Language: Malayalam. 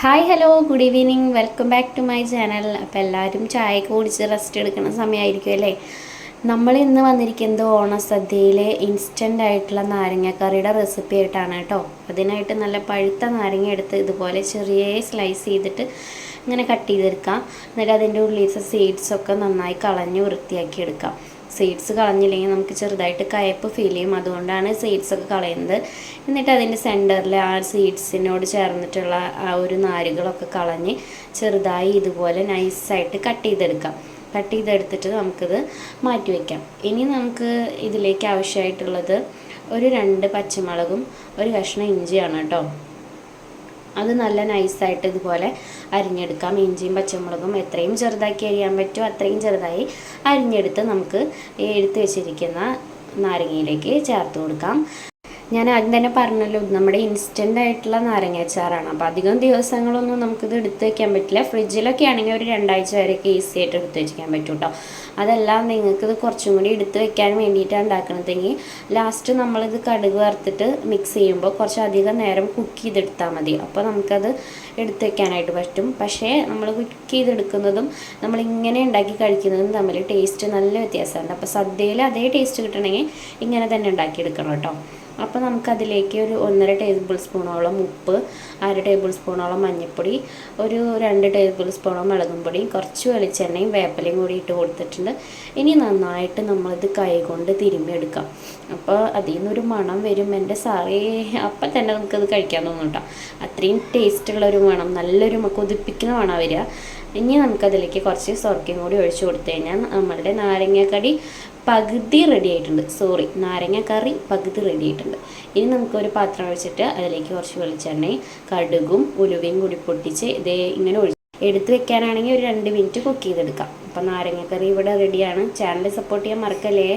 Hi hello good evening welcome back to my channel അപ്പോൾ എല്ലാവരും ചായയൊക്കെ കുടിച്ച് റെസ്റ്റ് എടുക്കുന്ന സമയമായിരിക്കും അല്ലേ? നമ്മൾ ഇന്ന് വന്നിരിക്കുന്നത് ഓണസദ്യയിലെ ഇൻസ്റ്റന്റ് ആയിട്ടുള്ള നാരങ്ങക്കറിയുടെ റെസിപ്പി ആയിട്ടാണ് കേട്ടോ. അതിനായിട്ട് നല്ല പഴുത്ത നാരങ്ങ എടുത്ത് ഇതുപോലെ ചെറിയ സ്ലൈസ് ചെയ്തിട്ട് ഇങ്ങനെ കട്ട് ചെയ്തെടുക്കാം. എന്നിട്ട് അതിന്റെ ഉള്ളിലത്തെ സീഡ്സൊക്കെ നന്നായി കളഞ്ഞ് വൃത്തിയാക്കി എടുക്കാം. സീഡ്സ് കളഞ്ഞില്ലെങ്കിൽ നമുക്ക് ചെറുതായിട്ട് കയപ്പ് ഫീൽ ചെയ്യും. അതുകൊണ്ടാണ് സീഡ്സ് ഒക്കെ കളയുന്നത്. എന്നിട്ട് അതിന്റെ സെന്ററിൽ ആ സീഡ്സിനോട് ചേർന്നിട്ടുള്ള ആ ഒരു നാരുകളൊക്കെ കളഞ്ഞ് ചെറുതായി ഇതുപോലെ നൈസായിട്ട് കട്ട് ചെയ്തെടുക്കാം. കട്ട് ചെയ്തെടുത്തിട്ട് നമുക്കിത് മാറ്റി വയ്ക്കാം ഇനി നമുക്ക് ഇതിലേക്ക് ആവശ്യമായിട്ടുള്ളത് ഒരു രണ്ട് പച്ചമുളകും ഒരു കഷ്ണം ഇഞ്ചിയാണ് കേട്ടോ. അത് നല്ല നൈസായിട്ട് ഇതുപോലെ അരിഞ്ഞെടുക്കാം. ഇഞ്ചിയും പച്ചമുളകും എത്രയും ചെറുതാക്കി അരിയാൻ പറ്റുമോ അത്രയും ചെറുതായി അരിഞ്ഞെടുത്ത് നമുക്ക് എടുത്ത് വെച്ചിരിക്കുന്ന നാരങ്ങയിലേക്ക് ചേർത്ത് കൊടുക്കാം. ഞാൻ ആദ്യം തന്നെ പറഞ്ഞല്ലോ നമ്മുടെ ഇൻസ്റ്റന്റ് ആയിട്ടുള്ള നാരങ്ങാച്ചാറാണ് അപ്പോൾ അധികം ദിവസങ്ങളൊന്നും നമുക്കിത് എടുത്ത് വയ്ക്കാൻ പറ്റില്ല. ഫ്രിഡ്ജിലൊക്കെ ആണെങ്കിൽ ഒരു രണ്ടാഴ്ച വരെയൊക്കെ ഈസി ആയിട്ട് എടുത്ത് വെച്ചിരിക്കാൻ പറ്റും കേട്ടോ അതെല്ലാം നിങ്ങൾക്കിത് കുറച്ചും കൂടി എടുത്ത് വെക്കാൻ വേണ്ടിയിട്ടാണ് ഉണ്ടാക്കണതെങ്കിൽ ലാസ്റ്റ് നമ്മളിത് കടുക് വറുത്തിട്ട് മിക്സ് ചെയ്യുമ്പോൾ കുറച്ചധികം നേരം കുക്ക് ചെയ്തെടുത്താൽ മതി. അപ്പോൾ നമുക്കത് എടുത്ത് വെക്കാനായിട്ട് പറ്റും. പക്ഷേ നമ്മൾ കുക്ക് ചെയ്തെടുക്കുന്നതും നമ്മളിങ്ങനെ ഉണ്ടാക്കി കഴിക്കുന്നതും തമ്മിൽ ടേസ്റ്റ് നല്ല വ്യത്യാസമുണ്ട്. അപ്പോൾ സദ്യയിൽ അതേ ടേസ്റ്റ് കിട്ടണമെങ്കിൽ ഇങ്ങനെ തന്നെ ഉണ്ടാക്കിയെടുക്കണം കേട്ടോ അപ്പോൾ നമുക്കതിലേക്ക് ഒരു ഒന്നര ടേബിൾ സ്പൂണോളം ഉപ്പ് അര ടേബിൾ സ്പൂണോളം മഞ്ഞൾപ്പൊടി ഒരു രണ്ട് ടേബിൾ സ്പൂണോളം മുളകും പൊടി കുറച്ച് വെളിച്ചെണ്ണയും വേപ്പലയും കൂടി ഇട്ട് കൊടുത്തിട്ടുണ്ട്. ഇനി നന്നായിട്ട് നമ്മളിത് കൈ കൊണ്ട് തിരുമ്മിയെടുക്കാം. അപ്പോൾ അതിൽ നിന്നൊരു മണം വരും. എന്റെ സാറേ അപ്പം തന്നെ നമുക്കത് കഴിക്കാൻ തോന്നും കേട്ടോ. അത്രയും ടേസ്റ്റുള്ളൊരു മണം നല്ലൊരു കൊതിപ്പിക്കുന്ന മണം വരിക. ഇനി നമുക്കതിലേക്ക് കുറച്ച് സ്വർക്കയും കൂടി ഒഴിച്ചു കൊടുത്തു കഴിഞ്ഞാൽ നമ്മളുടെ നാരങ്ങക്കടി പകുതി റെഡി ആയിട്ടുണ്ട്. സോറി നാരങ്ങ കറി പകുതി റെഡി ആയിട്ടുണ്ട്. ഇനി നമുക്കൊരു പാത്രം ഒഴിച്ചിട്ട് അതിലേക്ക് കുറച്ച് വെളിച്ചെണ്ണയും കടുകും ഉലുവയും കൂടി പൊട്ടിച്ച് ഇതേ ഇങ്ങനെ ഒഴിച്ച് എടുത്തു വെക്കാനാണെങ്കിൽ ഒരു രണ്ട് മിനിറ്റ് കുക്ക് ചെയ്തെടുക്കാം. അപ്പം നാരങ്ങക്കറി ഇവിടെ റെഡിയാണ് ചാനൽ സപ്പോർട്ട് ചെയ്യാൻ മറക്കല്ലേ?